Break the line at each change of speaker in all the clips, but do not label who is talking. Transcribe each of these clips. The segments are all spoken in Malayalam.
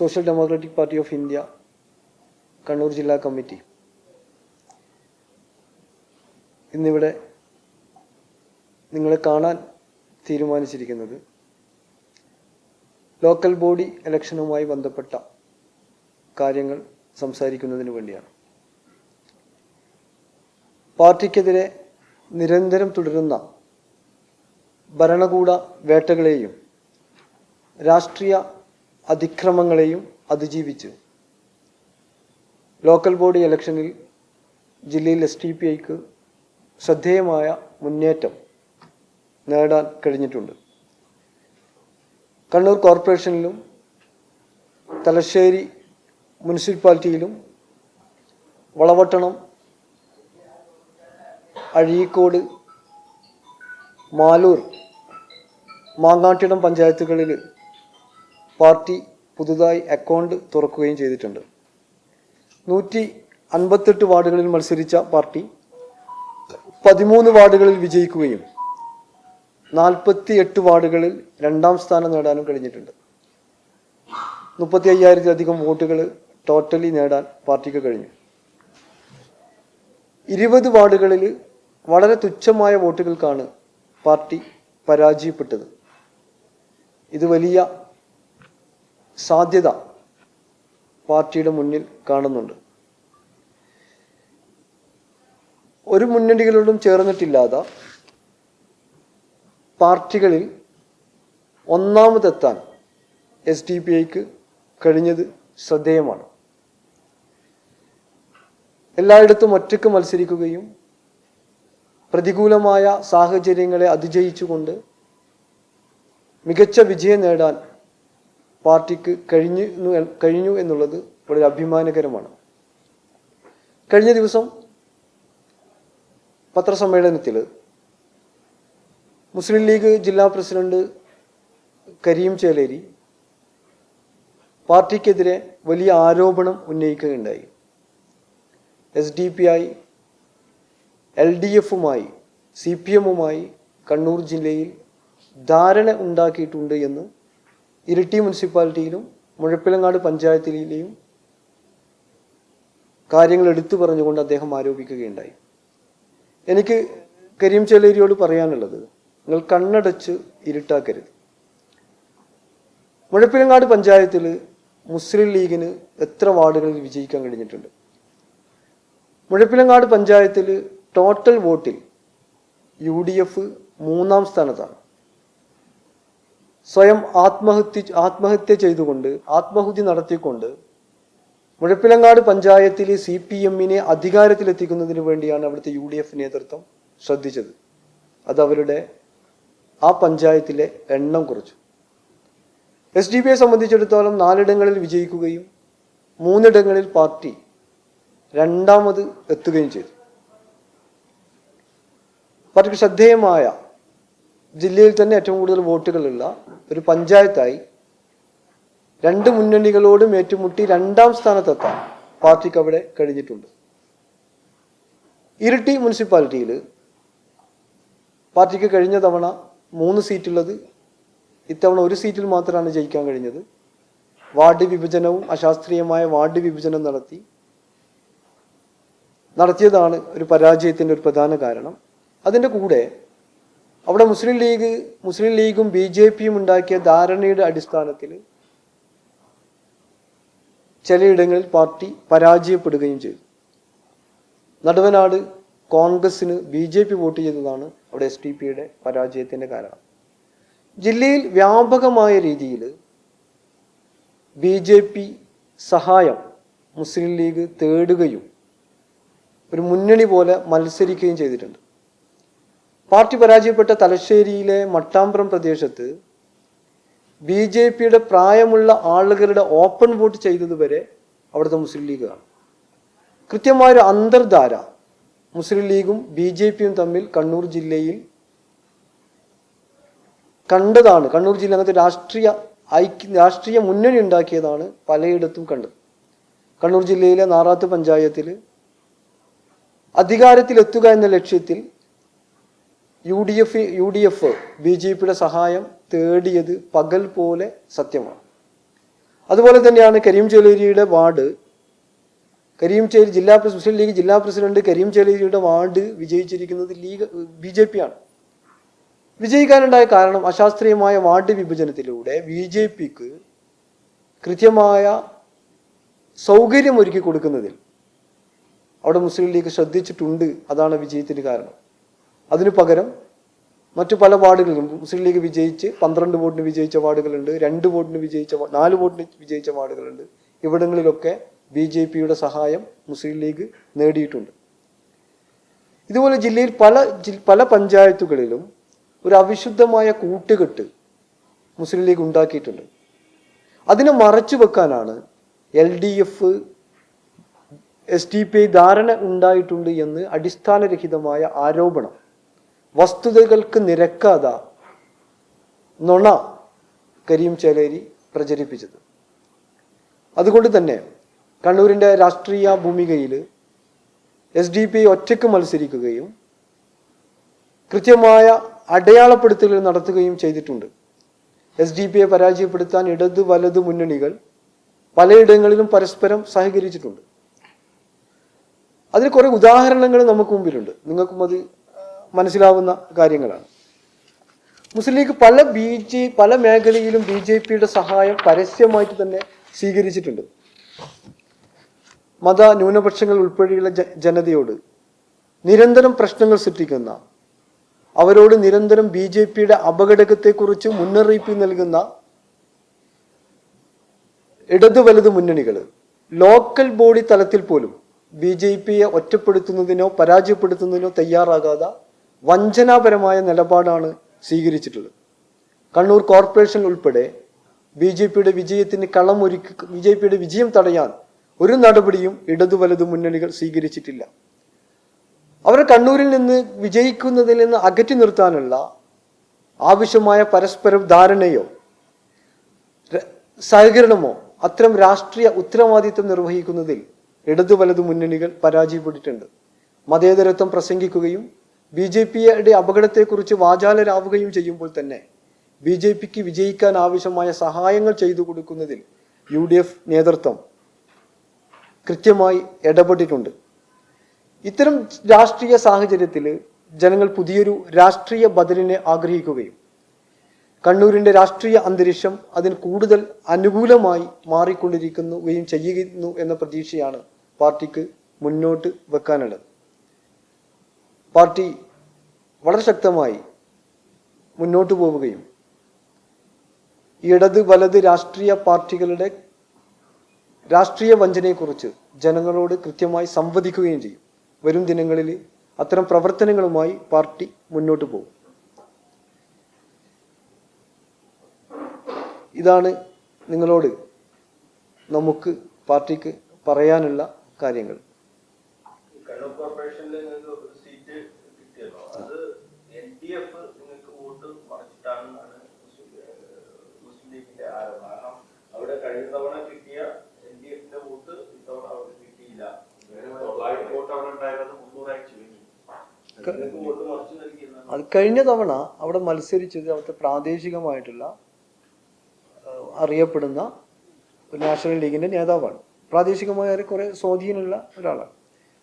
Social democratic party of India Kannur ജില്ലാ കമ്മിറ്റി ഇന്നിവിടെ നിങ്ങളെ കാണാൻ തീരുമാനിച്ചിരിക്കുന്നത് ലോക്കൽ ബോഡി ഇലക്ഷനുമായി ബന്ധപ്പെട്ട കാര്യങ്ങൾ സംസാരിക്കുന്നതിന് വേണ്ടിയാണ്. പാർട്ടിക്കെതിരെ നിരന്തരം തുടരുന്ന ഭരണകൂട വേട്ടകളെയും രാഷ്ട്രീയ അതിക്രമങ്ങളെയും അതിജീവിച്ചു. ലോക്കൽ ബോഡി ഇലക്ഷനിൽ ജില്ലയിൽ എസ് ടി പി ഐക്ക് ശ്രദ്ധേയമായ മുന്നേറ്റം നേടാൻ കഴിഞ്ഞിട്ടുണ്ട്. കണ്ണൂർ കോർപ്പറേഷനിലും തലശ്ശേരി മുനിസിപ്പാലിറ്റിയിലും വളവട്ടണം അഴീക്കോട് മാലൂർ മാങ്ങാട്ടിടം പഞ്ചായത്തുകളിൽ പാർട്ടി പുതുതായി അക്കൗണ്ട് തുറക്കുകയും ചെയ്തിട്ടുണ്ട്. നൂറ്റി അൻപത്തെട്ട് വാർഡുകളിൽ മത്സരിച്ച പാർട്ടി പതിമൂന്ന് വാർഡുകളിൽ വിജയിക്കുകയും നാൽപ്പത്തി എട്ട് വാർഡുകളിൽ രണ്ടാം സ്ഥാനം നേടാനും കഴിഞ്ഞിട്ടുണ്ട്. മുപ്പത്തി അയ്യായിരത്തിലധികം വോട്ടുകൾ ടോട്ടലി നേടാൻ പാർട്ടിക്ക് കഴിഞ്ഞു. ഇരുപത് വാർഡുകളിൽ വളരെ തുച്ഛമായ വോട്ടുകൾക്കാണ് പാർട്ടി പരാജയപ്പെട്ടത്. ഇത് വലിയ സാധ്യത പാർട്ടിയുടെ മുന്നിൽ കാണുന്നുണ്ട്. ഒരു മുന്നണികളോടും ചേർന്നിട്ടില്ലാത്ത പാർട്ടികളിൽ ഒന്നാമതെത്താൻ എസ് ഡി പി ഐക്ക് കഴിഞ്ഞത് ശ്രദ്ധേയമാണ്. എല്ലായിടത്തും ഒറ്റയ്ക്ക് മത്സരിക്കുകയും പ്രതികൂലമായ സാഹചര്യങ്ങളെ അതിജയിച്ചുകൊണ്ട് മികച്ച വിജയം നേടാൻ പാർട്ടിക്ക് കഴിഞ്ഞു കഴിഞ്ഞു എന്നുള്ളത് വളരെ അഭിമാനകരമാണ്. കഴിഞ്ഞ ദിവസം പത്രസമ്മേളനത്തിൽ മുസ്ലിം ലീഗ് ജില്ലാ പ്രസിഡന്റ് കരീം ചേലേരി പാർട്ടിക്കെതിരെ വലിയ ആരോപണം ഉന്നയിക്കുകയുണ്ടായി. S D P I L D എഫുമായി C P എമ്മുമായി കണ്ണൂർ ജില്ലയിൽ ധാരണ ഉണ്ടാക്കിയിട്ടുണ്ട് എന്ന് ഇരിട്ടി മുനിസിപ്പാലിറ്റിയിലും മുഴപ്പിലങ്ങാട് പഞ്ചായത്തിലെയും കാര്യങ്ങൾ എടുത്തു പറഞ്ഞുകൊണ്ട് അദ്ദേഹം ആരോപിക്കുകയുണ്ടായി. എനിക്ക് കരീം ചെലേരിയോട് പറയാനുള്ളത് നിങ്ങൾ കണ്ണടച്ച് ഇരുട്ടാക്കരുത്. മുഴപ്പിലങ്ങാട് പഞ്ചായത്തിൽ മുസ്ലിം ലീഗിന് എത്ര വാർഡുകളിൽ വിജയിക്കാൻ കഴിഞ്ഞിട്ടുണ്ട്? മുഴപ്പിലങ്ങാട് പഞ്ചായത്തിൽ ടോട്ടൽ വോട്ടിൽ യു ഡി എഫ് മൂന്നാം സ്ഥാനത്താണ്. സ്വയം ആത്മഹത്യ ആത്മഹത്യ ചെയ്തുകൊണ്ട് ആത്മഹത്യ നടത്തിക്കൊണ്ട് മുഴപ്പിലങ്ങാട് പഞ്ചായത്തിലെ സി പി എമ്മിനെ അധികാരത്തിലെത്തിക്കുന്നതിന് വേണ്ടിയാണ് അവിടുത്തെ യു ഡി എഫ് നേതൃത്വം ശ്രദ്ധിച്ചത്. അത് അവരുടെ ആ പഞ്ചായത്തിലെ എണ്ണം കുറച്ചു. എസ് ഡി പിയെ സംബന്ധിച്ചിടത്തോളം നാലിടങ്ങളിൽ വിജയിക്കുകയും മൂന്നിടങ്ങളിൽ പാർട്ടി രണ്ടാമത് എത്തുകയും ചെയ്തു. പാർട്ടിക്ക് ശ്രദ്ധേയമായ ജില്ലയിൽ തന്നെ ഏറ്റവും കൂടുതൽ വോട്ടുകളുള്ള ഒരു പഞ്ചായത്തായി രണ്ട് മുന്നണികളോടും ഏറ്റുമുട്ടി രണ്ടാം സ്ഥാനത്തെത്താൻ പാർട്ടിക്ക് അവിടെ കഴിഞ്ഞിട്ടുണ്ട്. ഇരിട്ടി മുനിസിപ്പാലിറ്റിയിൽ പാർട്ടിക്ക് കഴിഞ്ഞ തവണ മൂന്ന് സീറ്റുള്ളത് ഇത്തവണ ഒരു സീറ്റിൽ മാത്രമാണ് ജയിക്കാൻ കഴിഞ്ഞത്. വാർഡ് വിഭജനവും അശാസ്ത്രീയമായ വാർഡ് വിഭജനം നടത്തി. നടത്തിയതാണ് ഒരു പരാജയത്തിന്റെ ഒരു പ്രധാന കാരണം. അതിന്റെ കൂടെ അവിടെ മുസ്ലിം ലീഗ് മുസ്ലിം ലീഗും ബി ജെ പിയും ഉണ്ടാക്കിയ ധാരണയുടെ അടിസ്ഥാനത്തിൽ ചിലയിടങ്ങളിൽ പാർട്ടി പരാജയപ്പെടുകയും ചെയ്തു. നടുവനാട് കോൺഗ്രസിന് ബി ജെ പി വോട്ട് ചെയ്തതാണ് അവിടെ എസ് ഡി പിയുടെ പരാജയത്തിന്റെ കാരണം. ജില്ലയിൽ വ്യാപകമായ രീതിയിൽ ബി ജെ പി സഹായം മുസ്ലിം ലീഗ് തേടുകയും ഒരു മുന്നണി പോലെ മത്സരിക്കുകയും ചെയ്തിട്ടുണ്ട്. പാർട്ടി പരാജയപ്പെട്ട തലശ്ശേരിയിലെ മട്ടാമ്പ്രം പ്രദേശത്ത് ബി ജെ പിയുടെ പ്രായമുള്ള ആളുകളുടെ ഓപ്പൺ വോട്ട് ചെയ്തതുവരെ അവിടുത്തെ മുസ്ലിം ലീഗാണ് കൃത്യമായൊരു അന്തർധാര മുസ്ലിം ലീഗും ബി ജെ പിയും തമ്മിൽ കണ്ണൂർ ജില്ലയിൽ കണ്ടതാണ്. കണ്ണൂർ ജില്ല അങ്ങനത്തെ രാഷ്ട്രീയ ഐക്യ രാഷ്ട്രീയ മുന്നണി ഉണ്ടാക്കിയതാണ് പലയിടത്തും കണ്ടത്. കണ്ണൂർ ജില്ലയിലെ നാറാത്ത് പഞ്ചായത്തിൽ അധികാരത്തിലെത്തുക എന്ന ലക്ഷ്യത്തിൽ U D F U D F B J പിയുടെ സഹായം തേടിയത് പകൽ പോലെ സത്യമാണ്. അതുപോലെ തന്നെയാണ് കരീം ചേലേരിയുടെ വാർഡ്. കരീം ചേരി ജില്ലാ മുസ്ലിം ലീഗ് ജില്ലാ പ്രസിഡന്റ് കരീം ചേലേരിയുടെ വാർഡ് വിജയിച്ചിരിക്കുന്നത് ലീഗ് ബി ജെ പി ആണ് വിജയിക്കാനുണ്ടായ കാരണം അശാസ്ത്രീയമായ വാർഡ് വിഭജനത്തിലൂടെ ബി ജെ പിക്ക് കൃത്യമായ സൗകര്യം ഒരുക്കി കൊടുക്കുന്നതിൽ അവിടെ മുസ്ലിം ലീഗ് ശ്രദ്ധിച്ചിട്ടുണ്ട്. അതാണ് വിജയത്തിന് കാരണം. അതിനു പകരം മറ്റു പല വാർഡുകളിലും മുസ്ലിം ലീഗ് വിജയിച്ച് പന്ത്രണ്ട് വോട്ടിന് വിജയിച്ച വാർഡുകളുണ്ട് രണ്ട് വോട്ടിന് വിജയിച്ച നാല് വോട്ടിന് വിജയിച്ച വാർഡുകളുണ്ട്. ഇവിടങ്ങളിലൊക്കെ ബി ജെ പിയുടെ സഹായം മുസ്ലിം ലീഗ് നേടിയിട്ടുണ്ട്. ഇതുപോലെ ജില്ലയിൽ പല പല പഞ്ചായത്തുകളിലും ഒരു അവിശുദ്ധമായ കൂട്ടുകെട്ട് മുസ്ലിം ലീഗ് ഉണ്ടാക്കിയിട്ടുണ്ട്. അതിനെ മറച്ചു വെക്കാനാണ് L D F S D P ധാരണ ഉണ്ടായിട്ടുണ്ട് എന്ന് അടിസ്ഥാനരഹിതമായ ആരോപണം വസ്തുതകൾക്ക് നിരക്കാതെ നുണ കരീം ചേലേരി പ്രചരിപ്പിച്ചത്. അതുകൊണ്ട് തന്നെ കണ്ണൂരിന്റെ രാഷ്ട്രീയ ഭൂമികയിൽ എസ് ഡി പി ഒറ്റയ്ക്ക് മത്സരിക്കുകയും കൃത്യമായ അടയാളപ്പെടുത്തലുകൾ നടത്തുകയും ചെയ്തിട്ടുണ്ട്. എസ് ഡി പിയെ പരാജയപ്പെടുത്താൻ ഇടത് വലത് മുന്നണികൾ പലയിടങ്ങളിലും പരസ്പരം സഹകരിച്ചിട്ടുണ്ട്. അതിന് കുറേ ഉദാഹരണങ്ങൾ നമുക്ക് മുമ്പിലുണ്ട്. നിങ്ങൾക്കും അത് മനസ്സിലാവുന്ന കാര്യങ്ങളാണ്. മുസ്ലിം ലീഗ് പല ബി ജെ പല മേഖലയിലും ബി ജെ പിയുടെ സഹായം പരസ്യമായിട്ട് തന്നെ സ്വീകരിച്ചിട്ടുണ്ട്. മത ന്യൂനപക്ഷങ്ങൾ ഉൾപ്പെടെയുള്ള ജനതയോട് നിരന്തരം പ്രശ്നങ്ങൾ സൃഷ്ടിക്കുന്ന അവരോട് നിരന്തരം ബി ജെ പിയുടെ അപകടകത്തെക്കുറിച്ച് മുന്നറിയിപ്പ് നൽകുന്ന ഇടത് വലത് മുന്നണികൾ ലോക്കൽ ബോഡി തലത്തിൽ പോലും ബി ജെ പിയെ ഒറ്റപ്പെടുത്തുന്നതിനോ പരാജയപ്പെടുത്തുന്നതിനോ തയ്യാറാകാതെ വഞ്ചനാപരമായ നിലപാടാണ് സ്വീകരിച്ചിട്ടുള്ളത്. കണ്ണൂർ കോർപ്പറേഷൻ ഉൾപ്പെടെ ബി ജെ പിയുടെ വിജയത്തിന് കളമൊരുക്കി ബി ജെ പിയുടെ വിജയം തടയാൻ ഒരു നടപടിയും ഇടതു വലതു മുന്നണികൾ സ്വീകരിച്ചിട്ടില്ല. അവരെ കണ്ണൂരിൽ നിന്ന് വിജയിക്കുന്നതിൽ നിന്ന് അകറ്റി നിർത്താനുള്ള ആവശ്യമായ പരസ്പര ധാരണയോ സഹകരണമോ അത്തരം രാഷ്ട്രീയ ഉത്തരവാദിത്വം നിർവഹിക്കുന്നതിൽ ഇടതു വലതു മുന്നണികൾ പരാജയപ്പെട്ടിട്ടുണ്ട്. മതേതരത്വം പ്രസംഗിക്കുകയും ബി ജെ പിയുടെ അപകടത്തെക്കുറിച്ച് വാചാലരാവുകയും ചെയ്യുമ്പോൾ തന്നെ ബി ജെ പിക്ക് വിജയിക്കാൻ ആവശ്യമായ സഹായങ്ങൾ ചെയ്തു കൊടുക്കുന്നതിൽ യു ഡി എഫ് നേതൃത്വം കൃത്യമായി ഇടപെട്ടിട്ടുണ്ട്. ഇത്തരം രാഷ്ട്രീയ സാഹചര്യത്തിൽ ജനങ്ങൾ പുതിയൊരു രാഷ്ട്രീയ ബദലിനെ ആഗ്രഹിക്കുകയും കണ്ണൂരിന്റെ രാഷ്ട്രീയ അന്തരീക്ഷം അതിന് കൂടുതൽ അനുകൂലമായി മാറിക്കൊണ്ടിരിക്കുകയും ചെയ്യുന്നു എന്ന പ്രതീക്ഷയാണ് പാർട്ടിക്ക് മുന്നോട്ട് വെക്കാനുള്ളത്. പാർട്ടി വളരെ ശക്തമായി മുന്നോട്ട് പോവുകയും ഇടത് വലത് രാഷ്ട്രീയ പാർട്ടികളുടെ രാഷ്ട്രീയ വഞ്ചനയെക്കുറിച്ച് ജനങ്ങളോട് കൃത്യമായി സംവദിക്കുകയും ചെയ്യും. വരും ദിനങ്ങളിൽ അത്തരം പ്രവർത്തനങ്ങളുമായി പാർട്ടി മുന്നോട്ട് പോകും. ഇതാണ് നിങ്ങളോട് നമുക്ക് പാർട്ടിക്ക് പറയാനുള്ള കാര്യങ്ങൾ
കണ്ണൂർ കോർപ്പറേഷനിൽ നിങ്ങൾക്ക് ഒരു സീറ്റ് കിട്ടിയല്ലോ അത് എൽ ഡി എഫ് നിങ്ങൾക്ക് വോട്ട് മറിച്ചിട്ടാണെന്നാണ് മുസ്ലിം ഏഹ് മുസ്ലിം ലീഗിന്റെ ആരോപണം കാരണം അവിടെ കഴിഞ്ഞ തവണ കിട്ടിയ എൽ ഡി എഫിന്റെ വോട്ട് ഇത്തവണ അവർക്ക് കിട്ടിയില്ല. തൊള്ളായിരം വോട്ട് അവിടെ ഉണ്ടായിരുന്നത് മുന്നൂറായി ചുരുങ്ങി. വോട്ട് മറിച്ചു
അത് കഴിഞ്ഞ തവണ അവിടെ മത്സരിച്ചത് അവിടുത്തെ പ്രാദേശികമായിട്ടുള്ള അറിയപ്പെടുന്ന ഒരു നാഷണൽ ലീഗിന്റെ നേതാവാണ്. പ്രാദേശികമായ കുറെ സ്വാധീനമുള്ള ഒരാളാണ്.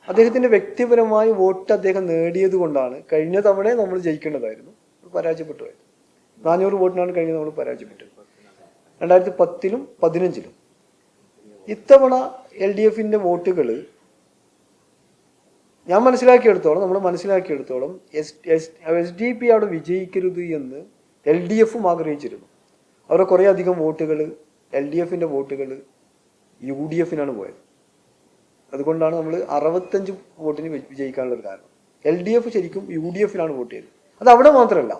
അദ്ദേഹത്തിന്റെ വ്യക്തിപരമായി വോട്ട് അദ്ദേഹം നേടിയത് കൊണ്ടാണ് കഴിഞ്ഞ തവണ നമ്മൾ ജയിക്കേണ്ടതായിരുന്നു. പരാജയപ്പെട്ടു പോയത്. നാനൂറ് വോട്ടിനാണ് കഴിഞ്ഞ നമ്മൾ പരാജയപ്പെട്ടത്. രണ്ടായിരത്തി പത്തിലും പതിനഞ്ചിലും. ഇത്തവണ എൽ ഡി എഫിന്റെ വോട്ടുകൾ ഞാൻ മനസ്സിലാക്കിയെടുത്തോളം നമ്മൾ മനസ്സിലാക്കിയെടുത്തോളം S S S D P അവിടെ വിജയിക്കരുത് എന്ന് എൽ ഡി എഫും ആഗ്രഹിച്ചിരുന്നു. അവരുടെ കുറേ അധികം വോട്ടുകൾ എൽ ഡി എഫിന്റെ വോട്ടുകൾ യു ഡി എഫിനാണ് പോയത്. അതുകൊണ്ടാണ് നമ്മൾ അറുപത്തഞ്ച് വോട്ടിന് വിജയിക്കാനുള്ള ഒരു കാരണം. എൽ ഡി എഫ് ശരിക്കും യു ഡി എഫിനാണ് വോട്ട് ചെയ്തത്. അത് അവിടെ മാത്രമല്ല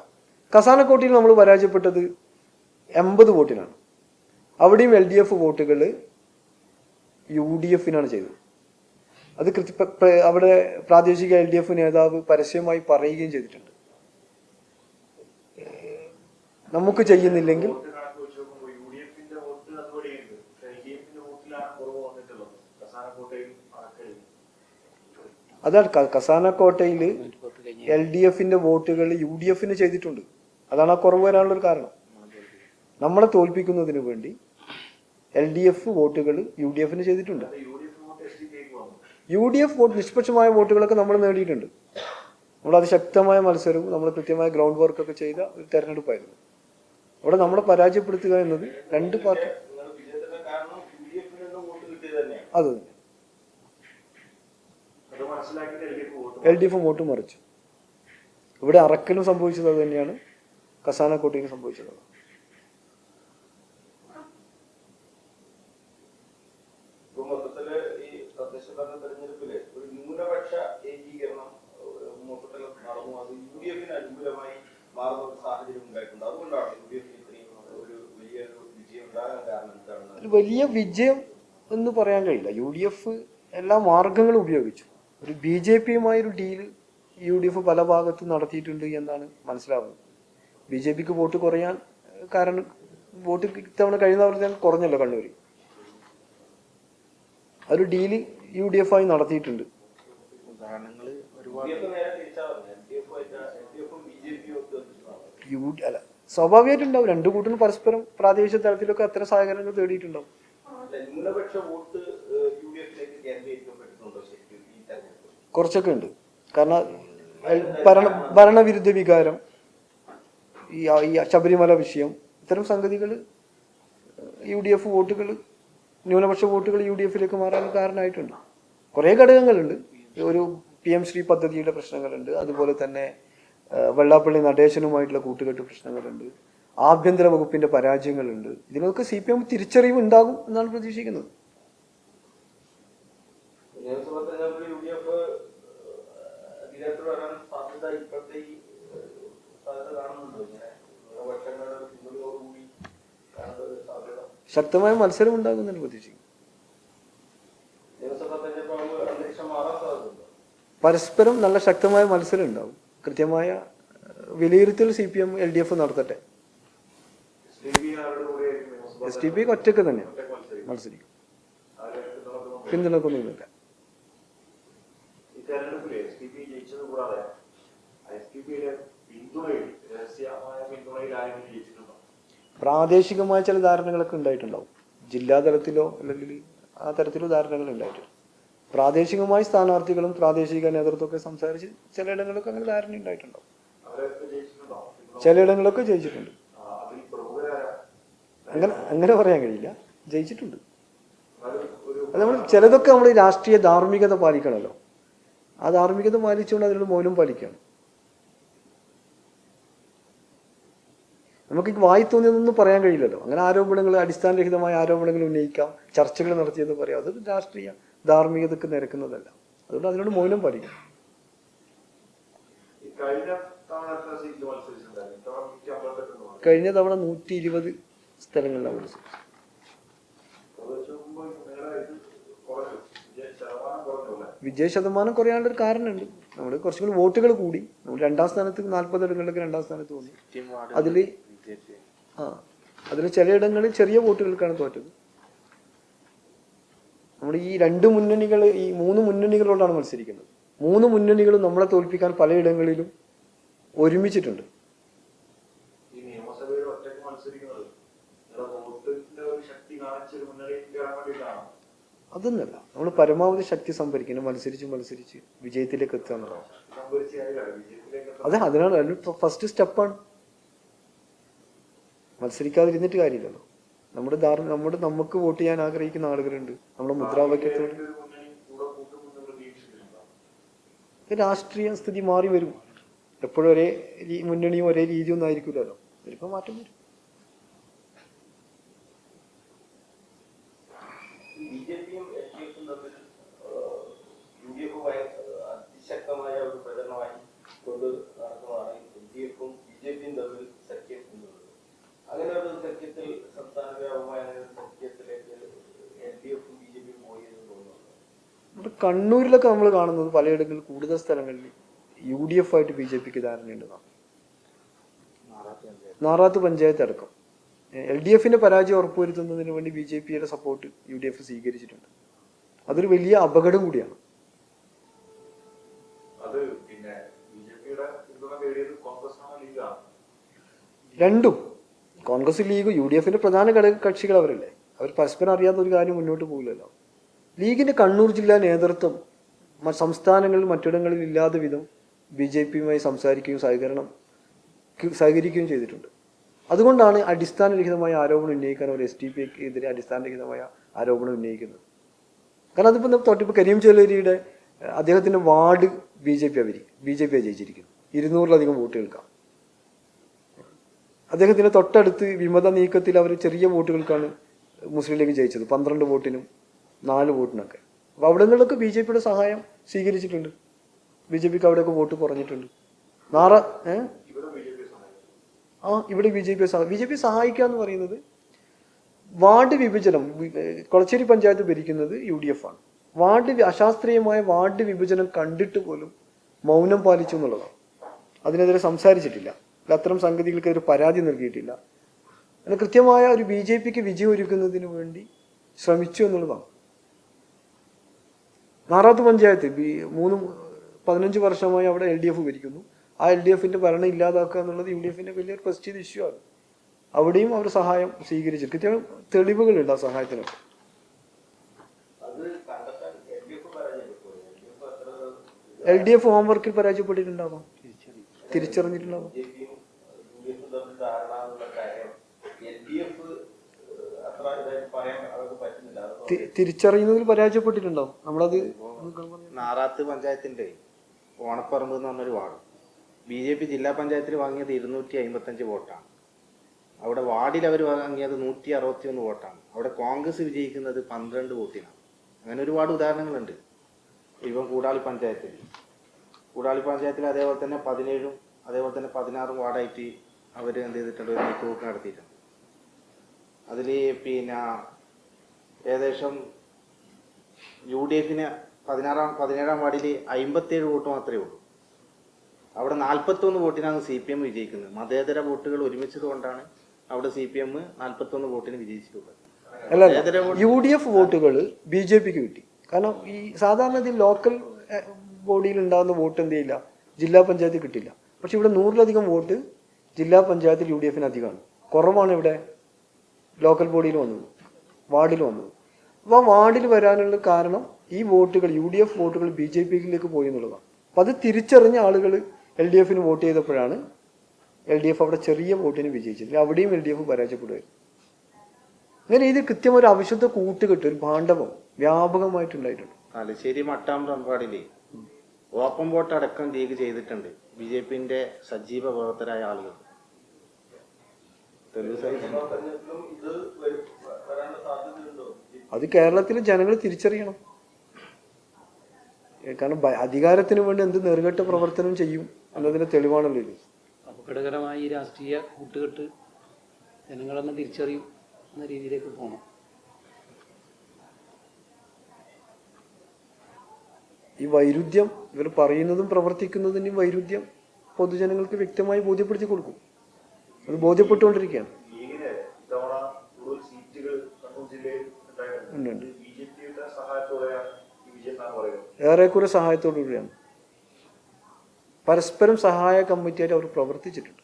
കസാനക്കോട്ടയിൽ നമ്മൾ പരാജയപ്പെട്ടത് എൺപത് വോട്ടിനാണ്. അവിടെയും എൽ ഡി എഫ് വോട്ടുകൾ യു ഡി എഫിനാണ് ചെയ്തത്. അത് കൃത്യ അവിടെ പ്രാദേശിക എൽ ഡി എഫ് നേതാവ് പരസ്യമായി പറയുകയും ചെയ്തിട്ടുണ്ട്. നമുക്ക് ചെയ്യുന്നില്ലെങ്കിൽ അതാണ് കസാന കസാനക്കോട്ടയിൽ എൽ ഡി എഫിന്റെ വോട്ടുകൾ യു ഡി എഫിന് ചെയ്തിട്ടുണ്ട്. അതാണ് ആ കുറവ് വരാനുള്ള ഒരു കാരണം. നമ്മളെ തോൽപ്പിക്കുന്നതിന് വേണ്ടി എൽ ഡി എഫ് വോട്ടുകൾ യു ഡി എഫിന് ചെയ്തിട്ടുണ്ട്.
യു ഡി എഫ് വോട്ട്
നിഷ്പക്ഷമായ വോട്ടുകളൊക്കെ നമ്മൾ നേടിയിട്ടുണ്ട്. നമ്മൾ അതിശക്തമായ മത്സരവും നമ്മൾ കൃത്യമായ ഗ്രൗണ്ട് വർക്കൊക്കെ ചെയ്ത ഒരു തെരഞ്ഞെടുപ്പായിരുന്നു. അവിടെ നമ്മളെ പരാജയപ്പെടുത്തുക എന്നത് രണ്ട് പാർട്ടി അത് തന്നെ.
അത് മനസ്സിലാക്കിയിട്ട് L D F vote
L D F vote മറിച്ചു. ഇവിടെ അറക്കലും സംഭവിച്ചത് അത് തന്നെയാണ്. കസാനക്കോട്ടയിലും സംഭവിച്ചത് അത്.
ഇപ്പൊ മൊത്തത്തിൽ ഈ തദ്ദേശ ഭരണ തെരഞ്ഞെടുപ്പിൽ ഒരു ന്യൂനപക്ഷ ഏകീകരണം ഏഹ്, മൊത്തത്തിൽ നടന്നു അത് യു ഡി എഫിന് അനുകൂലമായി മാറുന്ന ഒരു സാഹചര്യം ഉണ്ടായിട്ടുണ്ട് അതുകൊണ്ടാണ് യു ഡി എഫിന് ഇത്രയും ഒരു വലിയൊരു വിജയം ഉണ്ടാകാൻ കാരണം എന്താണെന്ന്
ഒരു വലിയ വിജയം എന്ന് പറയാൻ കഴിയില്ല. യു ഡി എഫ് എല്ലാ മാർഗങ്ങളും ഉപയോഗിച്ചു. ഒരു ബി ജെ പിയുമായൊരു ഒരു ഡീൽ യു ഡി എഫ് പല ഭാഗത്തും നടത്തിയിട്ടുണ്ട് എന്നാണ് മനസ്സിലാവുന്നത്. ബി ജെ പിക്ക് വോട്ട് കുറയാൻ കാരണം വോട്ട് ഇത്തവണ കഴിയുന്ന തവണ കുറഞ്ഞല്ലോ കണ്ണൂർ ഒരു ഡീൽ യു ഡി എഫ് ആയി നടത്തിയിട്ടുണ്ട്.
യു
അല്ല സ്വാഭാവികമായിട്ടുണ്ടാവും. രണ്ടു കൂട്ടരും പരസ്പരം പ്രാദേശിക തലത്തിലൊക്കെ അത്തരം സഹകരണങ്ങൾ തേടിയിട്ടുണ്ടാവും. കുറച്ചൊക്കെ ഉണ്ട്. കാരണം ഭരണ ഭരണവിരുദ്ധ വികാരം ഈ ഈ ശബരിമല വിഷയം ഇത്തരം സംഗതികൾ യു ഡി എഫ് വോട്ടുകൾ ന്യൂനപക്ഷ വോട്ടുകൾ യു ഡി എഫിലേക്ക് മാറാൻ കാരണമായിട്ടുണ്ട്. കുറേ ഘടകങ്ങളുണ്ട്. ഒരു പി എം ശ്രീ പദ്ധതിയുടെ പ്രശ്നങ്ങളുണ്ട്. അതുപോലെ തന്നെ വെള്ളാപ്പള്ളി നടേശനുമായിട്ടുള്ള കൂട്ടുകെട്ട് പ്രശ്നങ്ങളുണ്ട്. ആഭ്യന്തര വകുപ്പിന്റെ പരാജയങ്ങളുണ്ട്. ഇതിനൊക്കെ സി പി എം തിരിച്ചറിവ് ഉണ്ടാകും എന്നാണ് പ്രതീക്ഷിക്കുന്നത്. ശക്തമായ മത്സരം ഉണ്ടാകുമെന്നാണ് പ്രതീക്ഷിക്കുന്നത്. പരസ്പരം നല്ല ശക്തമായ മത്സരം ഉണ്ടാവും കൃത്യമായ വിലയിരുത്തൽ C P M L D F നടത്തട്ടെ.
S D P ഒറ്റയ്ക്ക് തന്നെ.
മത്സരിക്കും. പിന്തുണക്കൊന്നുമില്ല. പ്രാദേശികമായ ചില ധാരണകളൊക്കെ ഉണ്ടായിട്ടുണ്ടാവും. ജില്ലാ തലത്തിലോ അല്ലെങ്കിൽ ആ തരത്തിലോ ധാരണകൾ ഉണ്ടായിട്ടുണ്ട്. പ്രാദേശികമായ സ്ഥാനാർത്ഥികളും പ്രാദേശിക നേതൃത്വമൊക്കെ സംസാരിച്ച് ചിലയിടങ്ങളിലൊക്കെ അങ്ങനെ ധാരണ ഉണ്ടായിട്ടുണ്ടാവും. ചിലയിടങ്ങളിലൊക്കെ ജയിച്ചിട്ടുണ്ട്. അങ്ങനെ അങ്ങനെ പറയാൻ കഴിയില്ല. ജയിച്ചിട്ടുണ്ട്. അത് നമ്മൾ ചിലതൊക്കെ നമ്മൾ രാഷ്ട്രീയ ധാർമ്മികത പാലിക്കണമല്ലോ ആ ധാർമ്മികത പാലിച്ചുകൊണ്ട് അതിനോട് മൗനം പാലിക്കണം. നമുക്ക് വായി തോന്നിയതൊന്നും പറയാൻ കഴിയില്ലല്ലോ. അങ്ങനെ ആരോപണങ്ങൾ അടിസ്ഥാനരഹിതമായ ആരോപണങ്ങൾ ഉന്നയിക്കാം ചർച്ചകൾ നടത്തിയെന്ന് പറയാം. അത് രാഷ്ട്രീയ ധാർമ്മികതക്ക് നിരക്കുന്നതല്ല. അതുകൊണ്ട് അതിനോട് മൗനം പാലിക്കണം
കഴിഞ്ഞ തവണ നൂറ്റി
കഴിഞ്ഞ തവണ നൂറ്റി ഇരുപത് സ്ഥലങ്ങളിലാണ് മത്സരിച്ചത്.
വിജയ ശതമാനം
കുറയാനുള്ള ഒരു കാരണമുണ്ട്. നമ്മൾ കുറച്ചും കൂടി വോട്ടുകൾ കൂടി. നമ്മൾ രണ്ടാം സ്ഥാനത്ത് നാൽപ്പത് ഇടങ്ങളിലൊക്കെ രണ്ടാം സ്ഥാനത്ത്
തോന്നി. അതിൽ
ആ അതിൽ ചിലയിടങ്ങളിൽ ചെറിയ വോട്ടുകൾക്കാണ് തോറ്റത്. നമ്മൾ ഈ രണ്ട് മുന്നണികൾ ഈ മൂന്ന് മുന്നണികളോടാണ് മത്സരിക്കുന്നത്. മൂന്ന് മുന്നണികളും നമ്മളെ തോൽപ്പിക്കാൻ പലയിടങ്ങളിലും ഒരുമിച്ചിട്ടുണ്ട്. അതൊന്നല്ല. നമ്മൾ പരമാവധി ശക്തി സംഭരിക്കണം. മത്സരിച്ച് മത്സരിച്ച് വിജയത്തിലേക്ക് എത്തുക എന്നുള്ളതാണ്. അതെ അതിനാണ്. ഫസ്റ്റ് സ്റ്റെപ്പാണ് മത്സരിക്കാതിരുന്നിട്ട് കാര്യമില്ലല്ലോ. നമ്മുടെ നമ്മുടെ നമുക്ക് വോട്ട് ചെയ്യാൻ ആഗ്രഹിക്കുന്ന ആളുകളുണ്ട്. നമ്മുടെ മുദ്രാവാക്യത്തോട്. രാഷ്ട്രീയ സ്ഥിതി മാറി വരും. എപ്പോഴും ഒരേ മുന്നണിയും ഒരേ രീതിയൊന്നും ആയിരിക്കില്ലല്ലോ ചിലപ്പോൾ മാറ്റം വരും.
ബി ജെ പിയും എൽ ഡി എഫും തമ്മിൽ യു ഡി എഫ് അതിശക്തമായ ഒരു പ്രചരണമായി കൊണ്ട് നടക്കുന്നതാണ് എൽ ഡി എഫും ബി ജെ പിയും തമ്മിൽ സഖ്യം എന്നുള്ളത് അങ്ങനെ ഒരു സഖ്യത്തിൽ സംസ്ഥാന വ്യാപകമായ അങ്ങനെ ഒരു സഖ്യത്തിലേക്ക് എൽ ഡി എഫും ബി ജെ പിയും പോയി എന്ന് തോന്നുന്നുണ്ട്
നമ്മുടെ കണ്ണൂരിലൊക്കെ നമ്മൾ കാണുന്നത് പലയിടങ്ങളിൽ കൂടുതൽ സ്ഥലങ്ങളിൽ യു ഡി എഫ് ആയിട്ട് ബി ജെ പിക്ക് ധാരണയുണ്ടെന്നാണ്.
നാറാത്ത് പഞ്ചായത്ത്
അടക്കം. എൽ ഡി എഫിന്റെ പരാജയം ഉറപ്പുവരുത്തുന്നതിന് വേണ്ടി ബി ജെ പിയുടെ സപ്പോർട്ട് യു ഡി എഫ് സ്വീകരിച്ചിട്ടുണ്ട്. അതൊരു വലിയ അപകടം കൂടിയാണ്. രണ്ടും. കോൺഗ്രസ് ലീഗ് യു ഡി എഫിന്റെ പ്രധാന ഘടക കക്ഷികൾ അവരല്ലേ. അവർ പരസ്പരം അറിയാത്ത ഒരു കാര്യം മുന്നോട്ട് പോകില്ലല്ലോ ലീഗിന്റെ കണ്ണൂർ ജില്ലാ നേതൃത്വം സംസ്ഥാനങ്ങളിൽ മറ്റിടങ്ങളിൽ ഇല്ലാത്ത വിധം ബി ജെ പിയുമായി സംസാരിക്കുകയും സഹകരണം സഹകരിക്കുകയും ചെയ്തിട്ടുണ്ട്. അതുകൊണ്ടാണ് അടിസ്ഥാനരഹിതമായ ആരോപണം ഉന്നയിക്കാൻ അവർ എസ് ടി പി എതിരെ അടിസ്ഥാനരഹിതമായ ആരോപണം ഉന്നയിക്കുന്നത്. കാരണം അതിപ്പോൾ തൊട്ടിപ്പോൾ കരീം ചേലേരിയുടെ അദ്ദേഹത്തിന്റെ വാർഡ് ബി ജെ പി അവരി ബി ജെ പി ജയിച്ചിരിക്കുന്നു. ഇരുന്നൂറിലധികം വോട്ടുകൾക്കാണ് അദ്ദേഹത്തിന്റെ തൊട്ടടുത്ത് വിമത നീക്കത്തിൽ അവർ ചെറിയ വോട്ടുകൾക്കാണ് മുസ്ലിം ലീഗ് ജയിച്ചത്. പന്ത്രണ്ട് വോട്ടിനും നാല് വോട്ടിനൊക്കെ. അപ്പോൾ അവിടെ നിന്നുള്ളൊക്കെ ബി ജെ പിയുടെ സഹായം സ്വീകരിച്ചിട്ടുണ്ട്. ബി ജെ പിക്ക് അവിടെയൊക്കെ വോട്ട് കുറഞ്ഞിട്ടുണ്ട്. നാറ ഏഹ് ആ ഇവിടെ B J P B J P സഹായിക്കുക എന്ന് പറയുന്നത് വാർഡ് വിഭജനം കൊളച്ചേരി പഞ്ചായത്ത് ഭരിക്കുന്നത് യു ഡി എഫ് ആണ്. വാർഡ് അശാസ്ത്രീയമായ വാർഡ് വിഭജനം കണ്ടിട്ട് പോലും മൗനം പാലിച്ചു എന്നുള്ളതാണ്. അതിനെതിരെ സംസാരിച്ചിട്ടില്ല. അത്തരം സംഗതികൾക്കെതിരെ പരാതി നൽകിയിട്ടില്ല. അങ്ങനെ കൃത്യമായ ഒരു ബി ജെ പിക്ക് വിജയം ഒരുക്കുന്നതിന് വേണ്ടി ശ്രമിച്ചു എന്നുള്ളതാണ്. നാറാത്ത് പഞ്ചായത്ത് ഈ മൂന്ന് പതിനഞ്ച് വർഷമായി അവിടെ എൽ ഡി എഫ് ഭരിക്കുന്നു. ആ എൽ ഡി എഫിന്റെ ഭരണം ഇല്ലാതാക്കുക എന്നുള്ളത് യു ഡി എഫിന്റെ വലിയൊരു പ്രസ്റ്റീജ് ഇഷ്യൂ ആണ്. അവിടെയും അവർ സഹായം സ്വീകരിച്ചു കൃത്യം തെളിവുകളുണ്ട് ആ സഹായത്തിനൊക്കെ.
എൽ ഡി എഫ്
ഹോംവർക്കിൽ പരാജയപ്പെട്ടിട്ടുണ്ടാവാം? തിരിച്ചറിഞ്ഞിട്ടുണ്ടാവാം
ബി ജെ പിയും യു ഡി എഫും തമ്മിൽ ധാരണ എന്നുള്ള കാര്യം എൽ ഡി എഫ് അത്ര ഇതായിട്ട് പറയാൻ അവർക്ക് പറ്റുന്നില്ല അത്
തി- തിരിച്ചറിയുന്നതിൽ പരാജയപ്പെട്ടിട്ടുണ്ടോ? നമ്മളത്
നാറാത്ത് പഞ്ചായത്തിന്റെ ഓണപ്പറമ്പ് എന്ന് പറഞ്ഞൊരു വാർഡ്. ബി ജെ പി ജില്ലാ പഞ്ചായത്തിൽ വാങ്ങിയത് ഇരുന്നൂറ്റി അമ്പത്തഞ്ച് വോട്ടാണ്. അവിടെ വാർഡിൽ അവർ വാങ്ങിയത് നൂറ്റി അറുപത്തി ഒന്ന് വോട്ടാണ്. അവിടെ കോൺഗ്രസ് വിജയിക്കുന്നത് പന്ത്രണ്ട് വോട്ടിനാണ്. അങ്ങനെ ഒരുപാട് ഉദാഹരണങ്ങളുണ്ട്. ഇപ്പം കൂടാളി പഞ്ചായത്തിൽ. കൂടാളി പഞ്ചായത്തിൽ അതേപോലെ തന്നെ പതിനേഴും അതേപോലെ തന്നെ പതിനാറും വാർഡായിട്ട് അവർ എന്ത് ചെയ്തിട്ടുണ്ട് ഒരു നീക്കുപോക്ക് നടത്തിയിട്ടുണ്ട്. അതിൽ പിന്നെ ഏകദേശം യു ഡി എഫിന് പതിനാറാം പതിനേഴാം വാർഡിൽ അമ്പത്തേഴ് വോട്ട് മാത്രമേ ഉള്ളൂ. അവിടെ നാൽപ്പത്തൊന്ന് വോട്ടിനാണ് സി പി എം വിജയിക്കുന്നത്. മതേതര വോട്ടുകൾ ഒരുമിച്ചത് കൊണ്ടാണ് അവിടെ സി പി എം നാൽപ്പത്തൊന്ന് വോട്ടിന് വിജയിച്ചിട്ടുള്ളത്.
അല്ല യു ഡി എഫ് വോട്ടുകൾ ബി ജെ പിക്ക് കിട്ടി. കാരണം ഈ സാധാരണ ഇതിൽ ലോക്കൽ ബോഡിയിൽ ഉണ്ടാകുന്ന വോട്ട് എന്ത് ചെയ്യില്ല? ജില്ലാ പഞ്ചായത്ത് കിട്ടില്ല പക്ഷെ ഇവിടെ നൂറിലധികം വോട്ട് ജില്ലാ പഞ്ചായത്തിൽ യു ഡി എഫിന് അധികമാണ്. കുറവാണ് ഇവിടെ ലോക്കൽ ബോഡിയിൽ വന്നത് വാർഡിൽ വന്നത് അപ്പോൾ ആ വാർഡിൽ വരാനുള്ള കാരണം ഈ വോട്ടുകൾ യു ഡി എഫ് വോട്ടുകൾ ബി ജെ പിയിലേക്ക് പോയി എന്നുള്ളതാണ്. അപ്പം അത് തിരിച്ചറിഞ്ഞ ആളുകൾ എൽ ഡി എഫിന് വോട്ട് ചെയ്തപ്പോഴാണ് എൽ ഡി എഫ് അവിടെ ചെറിയ വോട്ടിന് വിജയിച്ചത്. അവിടെയും എൽ ഡി എഫ് പരാജയപ്പെടുകയായിരുന്നു. അങ്ങനെ ഇത് കൃത്യം ഒരു അവിശുദ്ധ കൂട്ടുകെട്ട് ഒരു ഭാണ്ഡവം വ്യാപകമായിട്ടുണ്ടായിട്ടുണ്ട്.
തലശ്ശേരി മട്ടാമ്പ്രമ്പാടിലെ ഓപ്പൺ വോട്ട് അടക്കം ലീഗ് ചെയ്തിട്ടുണ്ട് ബി ജെ പിന്റെ സജീവ പ്രവർത്തകരായ ആളുകൾ തെളിവ് സഹിതം
തെരഞ്ഞെടുപ്പിലും ഇത് വരും വരാനുള്ള സാധ്യതയുണ്ടോ
അത് കേരളത്തിലെ ജനങ്ങൾ തിരിച്ചറിയണം. കാരണം അധികാരത്തിന് വേണ്ടി എന്ത് നെറുകെട്ട പ്രവർത്തനം ചെയ്യും എന്നതിന്റെ തെളിവാണല്ലോ ഇത്.
അപകടകരമായ ഈ രാഷ്ട്രീയ കൂട്ടുകെട്ട് ജനങ്ങളെന്ന് തിരിച്ചറിയും എന്ന രീതിയിലേക്ക് പോകണം
ഈ വൈരുദ്ധ്യം ഇവർ പറയുന്നതും പ്രവർത്തിക്കുന്നതിന്റെയും വൈരുദ്ധ്യം പൊതുജനങ്ങൾക്ക് വ്യക്തമായി ബോധ്യപ്പെടുത്തി കൊടുക്കും. അത് ബോധ്യപ്പെട്ടുകൊണ്ടിരിക്കുകയാണ്. ഏറെക്കുറെ സഹായത്തോടു കൂടിയാണ് പരസ്പരം സഹായ കമ്മിറ്റിയായിട്ട് അവർ പ്രവർത്തിച്ചിട്ടുണ്ട്.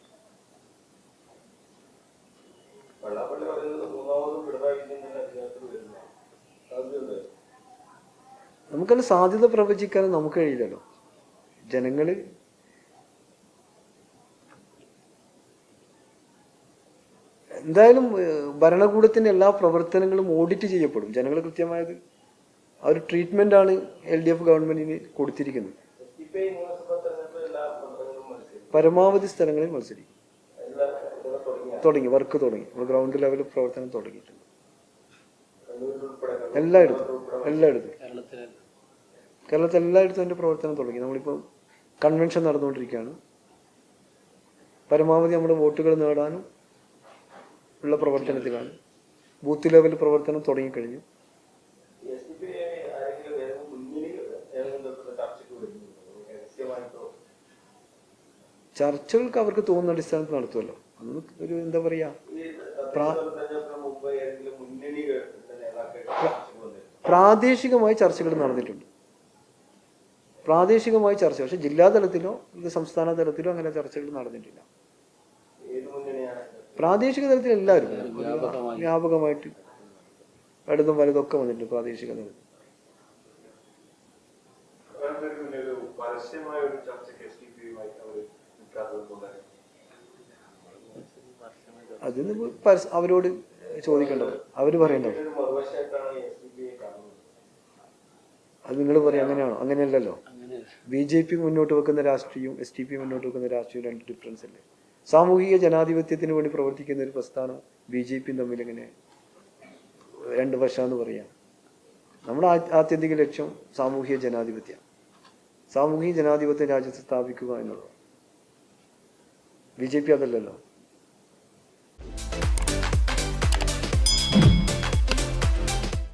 നമുക്കത് സാധ്യത പ്രവചിക്കാൻ നമുക്ക് കഴിയില്ലല്ലോ. ജനങ്ങൾ എന്തായാലും ഭരണകൂടത്തിന്റെ എല്ലാ പ്രവർത്തനങ്ങളും ഓഡിറ്റ് ചെയ്യപ്പെടും. ജനങ്ങൾ കൃത്യമായത് ആ ഒരു ട്രീറ്റ്മെന്റ് ആണ് എൽ ഡി എഫ് ഗവൺമെന്റിന് കൊടുത്തിരിക്കുന്നത്. പരമാവധി സ്ഥലങ്ങളിൽ മത്സരിക്കും. തുടങ്ങി വർക്ക് തുടങ്ങി. ഗ്രൗണ്ട് ലെവൽ പ്രവർത്തനം തുടങ്ങിയിട്ടുണ്ട്. എല്ലായിടത്തും എല്ലായിടത്തും. കേരളത്തിൽ എല്ലായിടത്തും അതിന്റെ പ്രവർത്തനം തുടങ്ങി. നമ്മളിപ്പോൾ കൺവെൻഷൻ നടന്നുകൊണ്ടിരിക്കുകയാണ്. പരമാവധി നമ്മുടെ വോട്ടുകൾ നേടാനും ഉള്ള പ്രവർത്തനത്തിലാണ്. ബൂത്ത് ലെവൽ പ്രവർത്തനം തുടങ്ങിക്കഴിഞ്ഞു. ചർച്ചകൾക്ക് അവർക്ക് തോന്നുന്ന അടിസ്ഥാനത്തിൽ നടത്തുമല്ലോ. അന്ന് ഒരു എന്താ പറയാ? പ്രാദേശികമായി ചർച്ചകൾ നടന്നിട്ടുണ്ട്. പ്രാദേശികമായി ചർച്ച. പക്ഷെ ജില്ലാ തലത്തിലോ സംസ്ഥാന തലത്തിലോ അങ്ങനെ ചർച്ചകൾ നടന്നിട്ടില്ല. പ്രാദേശിക തലത്തിൽ എല്ലാവരും
വ്യാപകമായി.
വ്യാപകമായിട്ട് ഇടതും വലതൊക്കെ വന്നിട്ടുണ്ട് പ്രാദേശിക
തലത്തിൽ.
അതിന് അവരോട് ചോദിക്കേണ്ടത് അവർ പറയേണ്ടത്. അത് നിങ്ങൾ പറയും അങ്ങനെയാണോ? അങ്ങനെയല്ലല്ലോ.
അങ്ങനെ
ബി ജെ പി മുന്നോട്ട് വെക്കുന്ന രാഷ്ട്രീയവും എസ് ടി പി മുന്നോട്ട് വെക്കുന്ന രാഷ്ട്രീയവും രണ്ട് ഡിഫറൻസ് അല്ലേ? സാമൂഹിക ജനാധിപത്യത്തിന് വേണ്ടി പ്രവർത്തിക്കുന്ന ഒരു പ്രസ്ഥാനം ബി ജെ പിയും തമ്മിൽ ഇങ്ങനെ രണ്ട് വശമെന്ന് പറയാം. നമ്മുടെ ആത്യന്തിക ലക്ഷ്യം സാമൂഹിക ജനാധിപത്യം സാമൂഹിക ജനാധിപത്യം രാജ്യത്ത് സ്ഥാപിക്കുക എന്നുള്ളത് ബി ജെ പി അതല്ലല്ലോ.